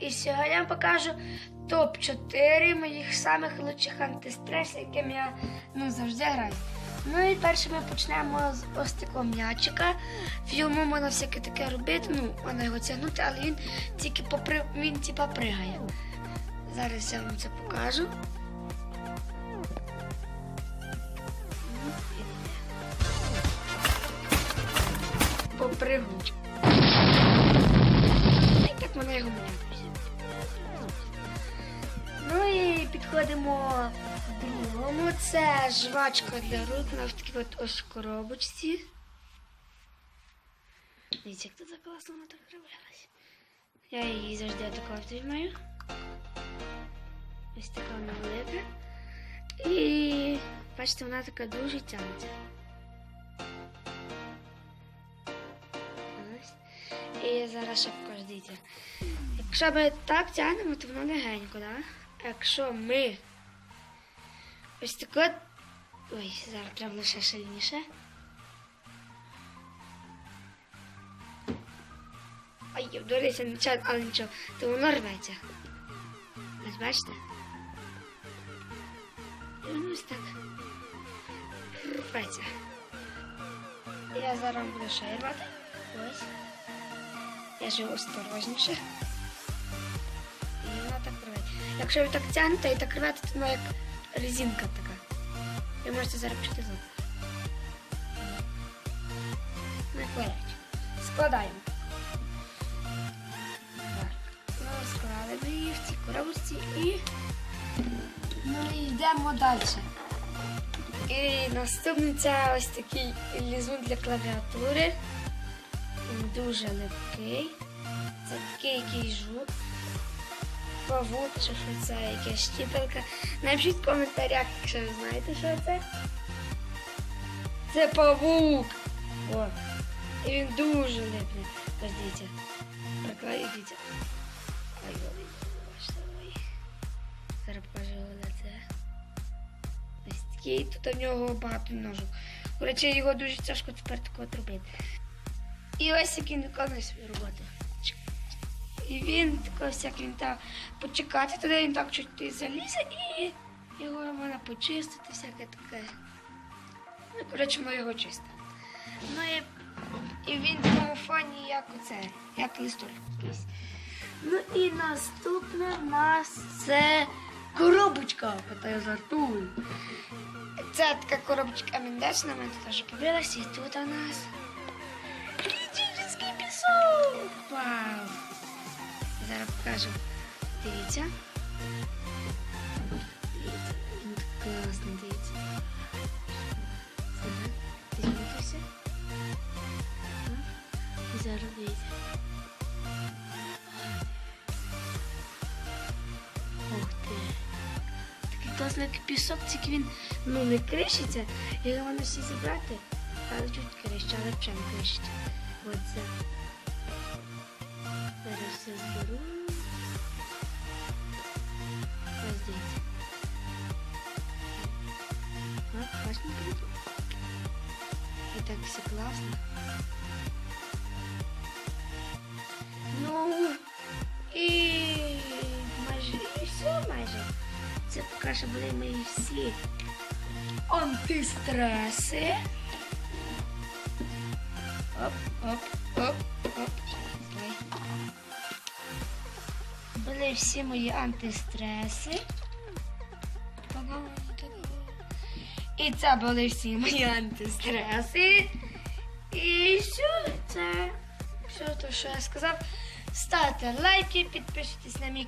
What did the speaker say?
І сьогодні я вам покажу топ-4 моїх самих лучших антистресів, яким я ну, завжди граю. Ну і перше ми почнемо з ось такого м'ячика. В йому можна всяке таке робити, ну, можна його тягнути, але він тільки попри... він типа пригає. Зараз я вам це покажу. Ну. І так можна його міняти. Ну і підходимо к другому. Це жвачка для рук вона в такій от ось коробочці. Дивіться, як тут класно вона так робилась. Я її завжди такою тримаю. Ось така вона велика. І бачите, вона така дуже тягнеться. І зараз ще дивіться. Якщо ми так тягнемо, то воно легенько, да? Якщо ми ось так. Ой, зараз треба лише сильніше. Ай, я вдорися, нічого, але нічого, то воно рветься. Ось бачите? І воно ось так рветься. Я зараз буду ще рвати. Ось. Я живу осторожніше. І вона так рве. Якщо ви так тягнете і так рвете, то вона як резинка така. Ви можете зараз почути звук. Не хвилять. Складаємо. Так. Ну, склали ми її в цій коробочці і ну, і йдемо далі. І наступний це ось такий лізун для клавіатури. Він дуже легкий. Це такий який жук. Павук, чи що це якась щіпелка. Напишіть в коментарях, якщо ви знаєте, що це. Це павук. О. І він дуже липний. Ось дивіться. Прикладіть. Ай, ой, ой. Зараз покажу лице. Ось такий, тут у нього багато ножок. Коротше, його дуже тяжко тепер такого робити. І ось як він виконує свою роботу. І він тако всяк він так почекати, тоді він так чуть залізе і його можна почистити, всяке таке. Ну, коротше, ми його чистимо. Ну і, і він в тому фоні, як оце, як листок якийсь. Ну і наступне в нас це коробочка, яка жартую. Це така коробочка міндечна, мене теж побилася, і тут у нас Покажу. Дивіться. Дивіться, він так класно, дивіться. Зараз. Дивіться. Ух ти. Такий класний пісок, тільки він ну, не кришиться. Його можна всі зібрати, але чуть кришить, але не кришить. Оце. Зараз все зберу. Все класно. Ну, і майже і все майже. Це поки були мої всі антистреси. Оп, оп, оп, оп. Були всі мої антистреси. І це були всі мої антистреси. І все, це все, те, що я сказав. Ставте лайки, підпишіться на мій.